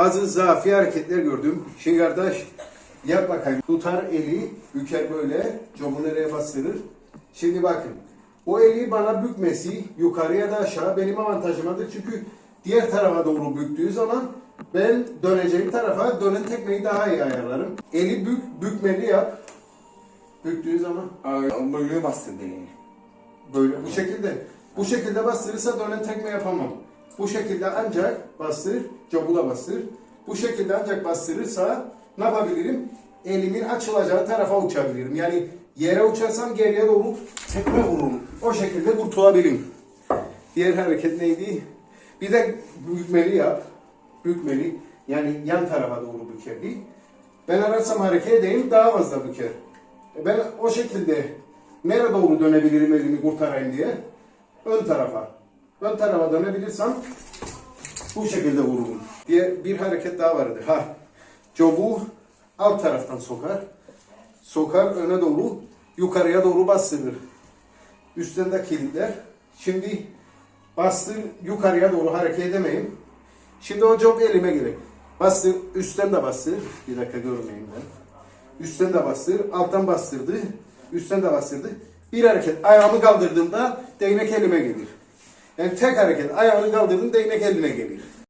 bazı zafi hareketler gördüm. Şimdi kardeş yap bakayım. Tutar eli, büker böyle, comu nereye bastırır. Şimdi bakın. O eli bana bükmesi yukarıya da aşağı benim avantajımadır. Çünkü diğer tarafa doğru büktüğü zaman ben döneceğim tarafa dönen tekmeyi daha iyi ayarlarım. Eli bük, bükmeli yap. Büktüğü zaman Böyle bastırdı yani. Böyle bu şekilde. Bu şekilde bastırırsa dönen tekme yapamam. Bu şekilde ancak bastırır, cobu da bastırır. Bu şekilde ancak bastırırsa ne yapabilirim? Elimin açılacağı tarafa uçabilirim. Yani yere uçarsam geriye doğru tekme vururum. O şekilde kurtulabilirim. Diğer hareket neydi? Bir de bükmeli yap. Bükmeli. Yani yan tarafa doğru bükerli. Ben ararsam hareket edeyim daha fazla büker. E Ben o şekilde nereye doğru dönebilirim elimi kurtarayım diye ön tarafa. Ön tarafa dönebilirsem bu şekilde vururum. Diye bir hareket daha vardı. Ha. Cobu alt taraftan sokar. Sokar öne doğru yukarıya doğru bastırır. Üstten de kilitler. Şimdi bastır yukarıya doğru hareket edemeyim. Şimdi o job elime gelir. Bastır üstten de bastır. Bir dakika görmeyeyim ben. Üstten de bastır, alttan bastırdı. Üstten de bastırdı. Bir hareket ayağımı kaldırdığımda değnek elime gelir. Yani tek hareket ayağını kaldırdım değnek eline gelir.